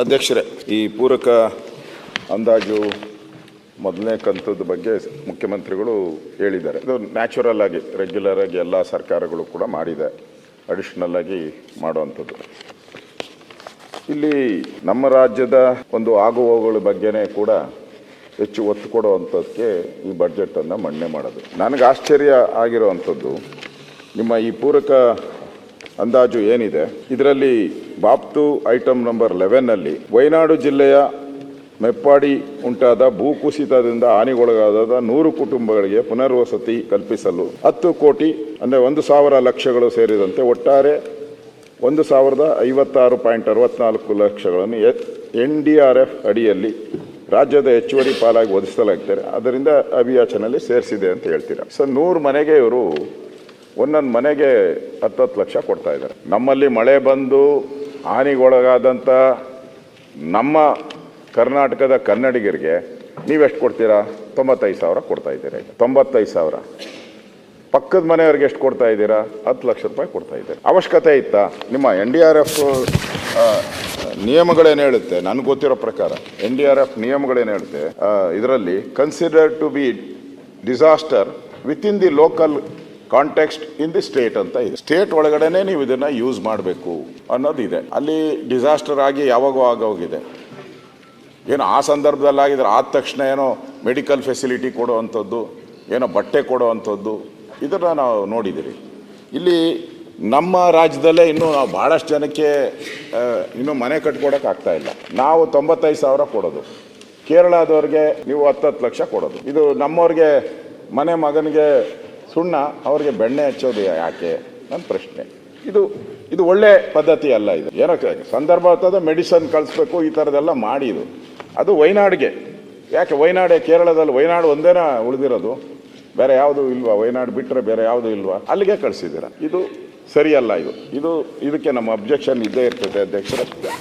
ಅಧ್ಯಕ್ಷರೇ, ಈ ಪೂರಕ ಅಂದಾಜು ಮೊದಲನೇ ಕಂತದ ಬಗ್ಗೆ ಮುಖ್ಯಮಂತ್ರಿಗಳು ಹೇಳಿದ್ದಾರೆ. ಇದು ನ್ಯಾಚುರಲ್ ಆಗಿ ರೆಗ್ಯುಲರ್ ಆಗಿ ಎಲ್ಲ ಸರ್ಕಾರಗಳು ಕೂಡ ಮಾಡಿದೆ. ಅಡಿಷನಲ್ ಆಗಿ ಮಾಡುವಂಥದ್ದು. ಇಲ್ಲಿ ನಮ್ಮ ರಾಜ್ಯದ ಒಂದು ಆಗುಹೋಗುಗಳ ಬಗ್ಗೆನೇ ಕೂಡ ಹೆಚ್ಚು ಒತ್ತು ಕೊಡುವಂಥದ್ದಕ್ಕೆ ಈ ಬಡ್ಜೆಟನ್ನು ಮಣ್ಣೆ ಮಾಡೋದು. ನನಗೆ ಆಶ್ಚರ್ಯ ಆಗಿರುವಂಥದ್ದು, ನಿಮ್ಮ ಈ ಪೂರಕ ಅಂದಾಜು ಏನಿದೆ? ಇದರಲ್ಲಿ ಬಾಪ್ತು ಐಟಮ್ ನಂಬರ್ ಲೆವೆನ್ನಲ್ಲಿ ವಯನಾಡು ಜಿಲ್ಲೆಯ ಮೆಪ್ಪಾಡಿ ಉಂಟಾದ ಭೂಕುಸಿತದಿಂದ ಹಾನಿಗೊಳಗಾದ ನೂರು ಕುಟುಂಬಗಳಿಗೆ ಪುನರ್ವಸತಿ ಕಲ್ಪಿಸಲು ಹತ್ತು ಕೋಟಿ, ಅಂದರೆ ಒಂದು ಸಾವಿರ ಲಕ್ಷಗಳು ಸೇರಿದಂತೆ ಒಟ್ಟಾರೆ ಒಂದು ಸಾವಿರದ ಐವತ್ತಾರು ಪಾಯಿಂಟ್ ಅರವತ್ನಾಲ್ಕು ಲಕ್ಷಗಳನ್ನು ಎನ್ ಡಿ ಆರ್ ಎಫ್ ಅಡಿಯಲ್ಲಿ ರಾಜ್ಯದ ಹೆಚ್ಚುವರಿ ಪಾಲಾಗಿ ಒದಗಿಸಲಾಗ್ತಾರೆ ಅದರಿಂದ ಅಭಿಯಾಚನೆಯಲ್ಲಿ ಸೇರಿಸಿದೆ ಅಂತ ಹೇಳ್ತೀರಾ? ಸರ್ ನೂರು ಮನೆಗೆ ಇವರು ಒಂದೊಂದು ಮನೆಗೆ ಹತ್ತತ್ತು ಲಕ್ಷ ಕೊಡ್ತಾ ಇದ್ದಾರೆ. ನಮ್ಮಲ್ಲಿ ಮಳೆ ಬಂದು ಹಾನಿಗೊಳಗಾದಂಥ ನಮ್ಮ ಕರ್ನಾಟಕದ ಕನ್ನಡಿಗರಿಗೆ ನೀವೆಷ್ಟು ಕೊಡ್ತೀರಾ? ತೊಂಬತ್ತೈದು ಸಾವಿರ ಕೊಡ್ತಾ ಇದ್ದೀರಾ. ತೊಂಬತ್ತೈದು ಸಾವಿರ. ಪಕ್ಕದ ಮನೆಯವ್ರಿಗೆ ಎಷ್ಟು ಕೊಡ್ತಾ ಇದ್ದೀರಾ? ಹತ್ತು ಲಕ್ಷ ರೂಪಾಯಿ ಕೊಡ್ತಾ ಇದ್ದೀರಾ. ಅವಶ್ಯಕತೆ ಇತ್ತಾ? ನಿಮ್ಮ ಎನ್ ಡಿ ಆರ್ ಎಫ್ ನಿಯಮಗಳೇನು ಹೇಳುತ್ತೆ? ನನಗೆ ಗೊತ್ತಿರೋ ಪ್ರಕಾರ ಎನ್ ಡಿ ಆರ್ ಎಫ್ ನಿಯಮಗಳೇನು ಹೇಳುತ್ತೆ? ಇದರಲ್ಲಿ consider to be disaster with in the local context in the state ಅಂತ ಇದೆ. ಸ್ಟೇಟ್ ಒಳಗಡೆನೆ ನೀವು ಇದನ್ನ ಯೂಸ್ ಮಾಡಬೇಕು ಅನ್ನೋದಿದೆ. ಅಲ್ಲಿ ಡಿಸಾಸ್ಟರ್ ಆಗಿ ಯಾವಾಗೋ ಆಗೋಗಿದೆ. ಏನೋ ಆ ಸಂದರ್ಭದಲ್ಲಿ ಆಗಿದ್ರೆ ಆದ ತಕ್ಷಣ ಏನೋ ಮೆಡಿಕಲ್ ಫೆಸಿಲಿಟಿ ಕೊಡುವಂಥದ್ದು, ಏನೋ ಬಟ್ಟೆ ಕೊಡುವಂಥದ್ದು, ಇದನ್ನು ನಾವು ನೋಡಿದ್ದೀರಿ ಇಲ್ಲಿ ನಮ್ಮ ರಾಜ್ಯದಲ್ಲೇ ಇನ್ನೂ ನಾವು ಭಾಳಷ್ಟು ಜನಕ್ಕೆ ಇನ್ನೂ ಮನೆ ಕಟ್ಕೊಡೋಕ್ಕಾಗ್ತಾ ಇಲ್ಲ. ನಾವು ತೊಂಬತ್ತೈದು ಸಾವಿರ ಕೊಡೋದು. ಕೇರಳದವ್ರಿಗೆ ನೀವು ಹತ್ತತ್ತು ಲಕ್ಷ ಕೊಡೋದು. ಇದು ನಮ್ಮವ್ರಿಗೆ ಮನೆ ಮಗನಿಗೆ ಸುಣ್ಣ ಅವ್ರಿಗೆ ಬೆಣ್ಣೆ ಹಚ್ಚೋದು ಯಾಕೆ ನನ್ನ ಪ್ರಶ್ನೆ. ಇದು ಇದು ಒಳ್ಳೆ ಪದ್ಧತಿ ಅಲ್ಲ ಇದು. ಏನೋ ಸಂದರ್ಭ ಆಗ್ತದೆ ಮೆಡಿಸನ್ ಕಳಿಸ್ಬೇಕು, ಈ ಥರದೆಲ್ಲ ಮಾಡಿ ಇದು ಅದು ವೈನಾಡ್ಗೆ. ಯಾಕೆ ವೈನಾಡೆ, ಕೇರಳದಲ್ಲಿ ವೈನಾಡು ಒಂದೇನ ಉಳಿದಿರೋದು? ಬೇರೆ ಯಾವುದು ಇಲ್ವಾ? ವೈನಾಡು ಬಿಟ್ಟರೆ ಬೇರೆ ಯಾವುದು ಇಲ್ವಾ? ಅಲ್ಲಿಗೆ ಕಳಿಸಿದ್ದೀರ. ಇದು ಸರಿಯಲ್ಲ ಇದು. ಇದು, ಇದಕ್ಕೆ ನಮ್ಮ ಅಬ್ಜೆಕ್ಷನ್ ಇದ್ದೇ ಇರ್ತದೆ, ಅಧ್ಯಕ್ಷರೇ.